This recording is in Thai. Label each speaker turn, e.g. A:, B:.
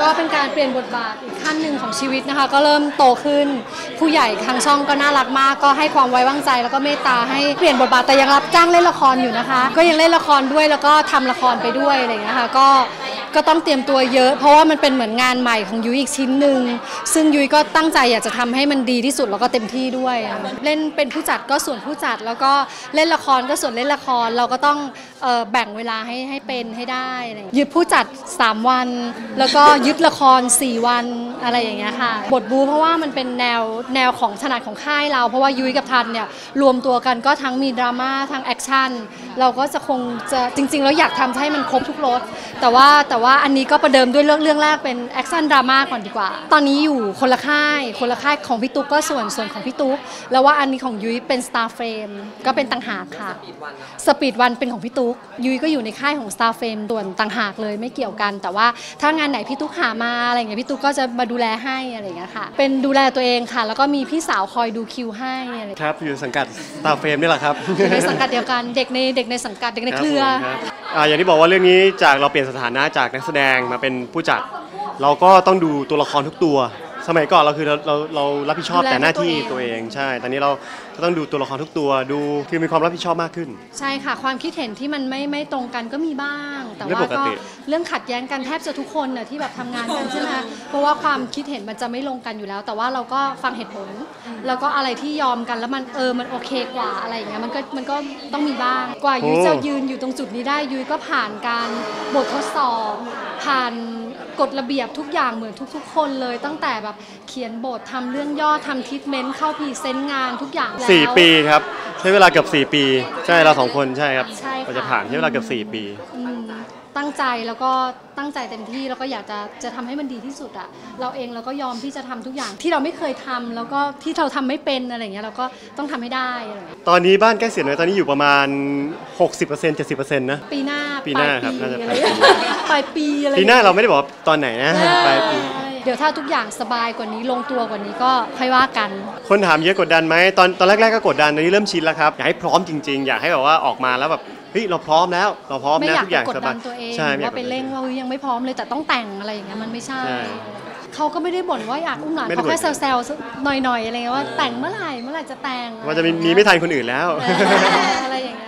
A: ก็เป็นการเปลี่ยนบทบาทอีกขั้นหนึ่งของชีวิตนะคะ ก็เริ่มโตขึ้น ผู้ใหญ่ทางช่องก็น่ารักมาก ก็ให้ความไว้วางใจแล้วก็เมตตาให้เปลี่ยนบทบาทแต่ยังรับจ้างเล่นละครอยู่นะคะ ก็ยังเล่นละครด้วยแล้วก็ทำละครไปด้วยอะไรอย่างเงี้ยค่ะก็ ก็ต้องเตรียมตัวเยอะ เพราะว่ามันเป็นเหมือนงานใหม่ของยุ้ยอีกชิ้นหนึ่งซึ่งยุ้ยก็ตั้งใจอยากจะทำให้มันดีที่สุดแล้วก็เต็มที่ด้วย เล่นเป็นผู้จัดก็ส่วนผู้จัดแล้วก็เล่นละครก็ส่วนเล่นละครเราก็ต้องแบ่งเวลาให้ให้เป็นให้ได้ยึดผู้จัด 3 วัน แล้วก็ยึดละคร 4 วันอะไรอย่างเงี้ยค่ะ บทบูเพราะว่ามันเป็นแนวแนวของถนัดของค่ายเรา เพราะว่ายุ้ยกับทันเนี่ยรวมตัวกันก็ทั้งมีดราม่าทั้งแอคชั่นเราก็จะคงจะจริง ๆ แล้วอยากทำให้มันครบทุกรสแต่ว่าแต่ว่าอันนี้ก็ประเดิมด้วยเรื่องเรื่องแรกเป็นแอคชั่นดราม่าก่อนดีกว่า ตอนนี้อยู่คนละค่าย คนละค่ายของพี่ตุ๊กก็ส่วนส่วนของพี่ตุ๊กแล้วว่าอันนี้ของยุ้ยเป็น Star Frame ก็เป็นต่างหากค่ะสปีดวันเป็นของพี่ตุ๊กยุ้ยก็อยู่ในค่ายของ Star Frame ส่วนต่างหากเลยไม่เกี่ยวกัน แต่ว่าถ้างานไหนพี่ตุ๊กหามาอะไรอย่างเงี้ยพี่ตุ๊กก็จะมาดูแลให้อะไรอย่างเงี้ยค่ะ เป็นดูแลตัวเองค่ะ แล้วก็มีพี่สาวคอยดูคิวให้อะไร
B: ครับอยู่สังกัดตาเฟรมนี่แหละครับ
A: อยู่ในสังกัดเดียวกันเด็กในเด็กในสังกัดเด็กในเครือ
B: รับผมครับ อ่าอย่างที่บอกว่าเรื่องนี้จากเราเปลี่ยนสถานะจากนักแสดงมาเป็นผู้จัด เราก็ต้องดูตัวละครทุกตัว สมัยก่อนเราคือเราเราเรารับผิดชอบ
A: แต่
B: หน้าที่ตัวเองใช่ ตอนนี้เรา ก็ต้องดูตัวละครทุกตัวดูคือมีความรับผิดชอบมากขึ้น
A: ใช่ค่ะ ความคิดเห็นที่มันไม่ไม่ตรงกันก็มีบ้าง แต่
B: เรื่อง
A: ว่า
B: ปก
A: ก็
B: ติ
A: เรื่องขัดแย้งกันแทบจะทุกคนน่ะที่แบบทำงานกันใช่ไหมคะเพราะว่าความคิดเห็นมันจะไม่ลงกันอยู่แล้ว แต่ว่าเราก็ฟังเหตุผล แล้วก็อะไรที่ยอมกันแล้วมันเออมันโอเคกว่าอะไรอย่างเงี้ยมันก็มันก็ต้องมีบ้าง กว่ายุ้ยจะยืนอยู่ตรงจุดนี้ได้ยุ้ยก็ผ่านการบททดสอบ ผ่านกฎระเบียบทุกอย่างเหมือนทุก ๆ คนเลยตั้งแต่แบบเขียนบททำเรื่องย่อทำทิทเมนต์เข้าพรีเซนต์งานทุกอย่างแล้ว
B: สี่ปีครับ ใช้เวลาเกือบสี่ปี ใช่เราสองคนใช่ครับ
A: ใช่ค่ะ
B: เราจะผ่านใช้เวลาเกือบสี่ปี
A: อืมตั้งใจแล้วก็ตั้งใจเต็มที่แล้วก็อยากจะจะทำให้มันดีที่สุดอะเราเองเราก็ยอมที่จะทำทุกอย่างที่เราไม่เคยทำแล้วก็ที่เราทำไม่เป็นอะไรอย่างเงี้ยเราก็ต้องทำให้ได้อะไรอย่างเงี้ย
B: ตอนนี้บ้านใกล้เสร็จเลยตอนนี้อยู่ประมาณ 60% 70%นะ
A: ปีหน้า
B: ปีหน้า
A: ปลย
B: ครับน่าจะ
A: อะไรอย่างเงี้ยปลายปีอะไร
B: ปีหน้าเราไม่ได้บอกว่าตอนไหนนะปลายปี
A: เดี๋ยวถ้าทุกอย่างสบายกว่านี้ลงตัวกว่านี้ก็ค่อยว่ากัน
B: คนถามเยอะกดดันไหมตอนตอนแรก ๆก็กดดันตอนนี้เริ่มชินแล้วครับอยากให้พร้อมจริง ๆ อยากให้แบบว่าออกมาแล้วแบบเฮ้ยเราพร้อมแล้วเราพร้อม
A: ไม่
B: นะ
A: อยาก
B: ทุกอย่าง
A: จะกด
B: ส
A: ดั
B: บาย
A: นตัวเอง
B: ใช่ไม่อยาก
A: ว่าไปเร่งว่าเฮ้ยยังไม่พร้อมเลยแต่ต้องแต่งอะไรอย่างเงี้ยมันไม่ใช่
B: ใช่
A: เขาก็ไม่ได้บ่นว่าอยากอุ้มหลาน
B: ไม่ได้
A: เขาแค่
B: บ่น
A: แซวๆหน่อยๆอะไรเงี้ยว่าแต่งเมื่อไหร่เมื่อไหร่จะแต่ง
B: ว่าจะมีมีไม่ทันคนอื่นแล้ว
A: เอออะไรอย่างเงี้ย